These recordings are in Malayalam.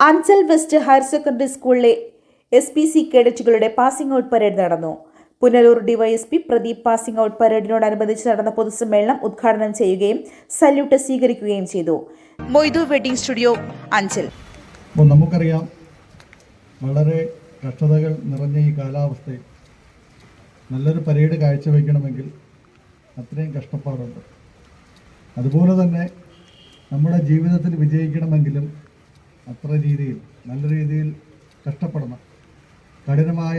അഞ്ചൽ വെസ്റ്റ് ഹയർ സെക്കൻഡറി സ്കൂളിലെ എസ് പി സി കേഡറ്റുകളുടെ പാസിംഗ് ഔട്ട് പരേഡ് നടന്നു. Punalur DYSP Pradeep passing out പരേഡിനോടനുബന്ധിച്ച് നടന്ന പൊതുസമ്മേളനം ഉദ്ഘാടനം ചെയ്യുകയും സല്യൂട്ട് സ്വീകരിക്കുകയും ചെയ്തു. Moidu wedding studio Anchal. നമുക്കറിയാം വളരെ കഷ്ടതകൾ നിറഞ്ഞ ഈ കാലാവസ്ഥയിൽ നല്ലൊരു പരേഡ് കാഴ്ചവെക്കണമെങ്കിൽ അത്രയും കഷ്ടപ്പാടുണ്ട്. അതുപോലെ തന്നെ നമ്മുടെ ജീവിതത്തിൽ വിജയിക്കണമെങ്കിലും അത്ര രീതിയിൽ നല്ല രീതിയിൽ കഷ്ടപ്പെടണം. കഠിനമായ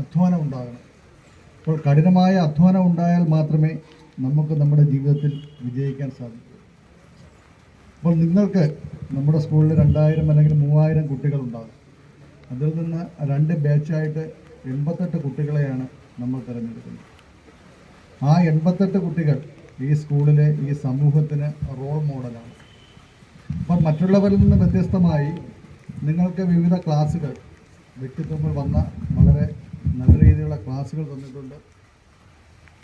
അധ്വാനം ഉണ്ടാകണം. അപ്പോൾ കഠിനമായ അധ്വാനം ഉണ്ടായാൽ മാത്രമേ നമുക്ക് നമ്മുടെ ജീവിതത്തിൽ വിജയിക്കാൻ സാധിക്കൂ. അപ്പോൾ നിങ്ങൾക്ക് നമ്മുടെ സ്കൂളിൽ രണ്ടായിരം അല്ലെങ്കിൽ മൂവായിരം കുട്ടികളുണ്ടാകും. അതിൽ നിന്ന് രണ്ട് ബാച്ചായിട്ട് എൺപത്തെട്ട് കുട്ടികളെയാണ് നമ്മൾ തിരഞ്ഞെടുക്കുന്നത്. ആ എൺപത്തെട്ട് കുട്ടികൾ ഈ സ്കൂളിലെ ഈ സമൂഹത്തിന് റോൾ മോഡലാണ്. മറ്റുള്ളവരിൽ നിന്ന് വ്യത്യസ്തമായി നിങ്ങൾക്ക് വിവിധ ക്ലാസ്സുകൾ വ്യക്തിത്വങ്ങൾ വന്ന വളരെ നല്ല രീതിയിലുള്ള ക്ലാസ്സുകൾ തന്നിട്ടുണ്ട്.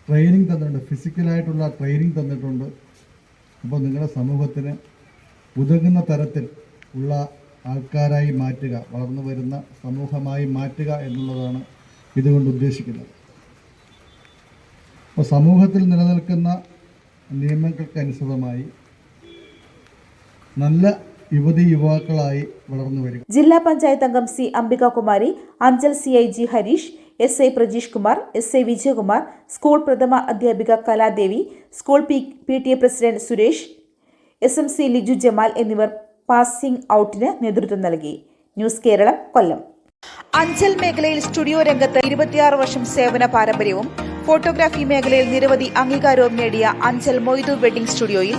ട്രെയിനിങ് തന്നിട്ടുണ്ട്. ഫിസിക്കലായിട്ടുള്ള ട്രെയിനിങ് തന്നിട്ടുണ്ട്. അപ്പോൾ നിങ്ങളുടെ സമൂഹത്തിന് ഉതകുന്ന തരത്തിൽ ഉള്ള ആൾക്കാരായി മാറ്റുക വളർന്നു വരുന്ന സമൂഹമായി മാറ്റുക എന്നുള്ളതാണ് ഇതുകൊണ്ട് ഉദ്ദേശിക്കുന്നത്. അപ്പോൾ സമൂഹത്തിൽ നിലനിൽക്കുന്ന നിയമങ്ങൾക്കനുസൃതമായി നല്ല യുവതി യുവാക്കളായി വളർന്നു വരും ജില്ലാ പഞ്ചായത്ത് അംഗം C Ambikakumari Anchal C I G Harish S I Prajeesh Kumar S I Vijayakumar school പ്രഥമ അധ്യാപിക Kaladevi school P P T A president Suresh S M C Liju Jamal എന്നിവർ പാസിംഗ് ഔട്ടിന് നേതൃത്വം നൽകി. ന്യൂസ് കേരളം കൊല്ലം. അഞ്ചൽ മേഖലയിൽ സ്റ്റുഡിയോ രംഗത്ത് ഇരുപത്തിയാറ് വർഷം സേവന പാരമ്പര്യവും ഫോട്ടോഗ്രാഫി മേഖലയിൽ നിരവധി അംഗീകാരവും നേടിയ അഞ്ചൽ മൊയ്തു വെഡിംഗ് സ്റ്റുഡിയോയിൽ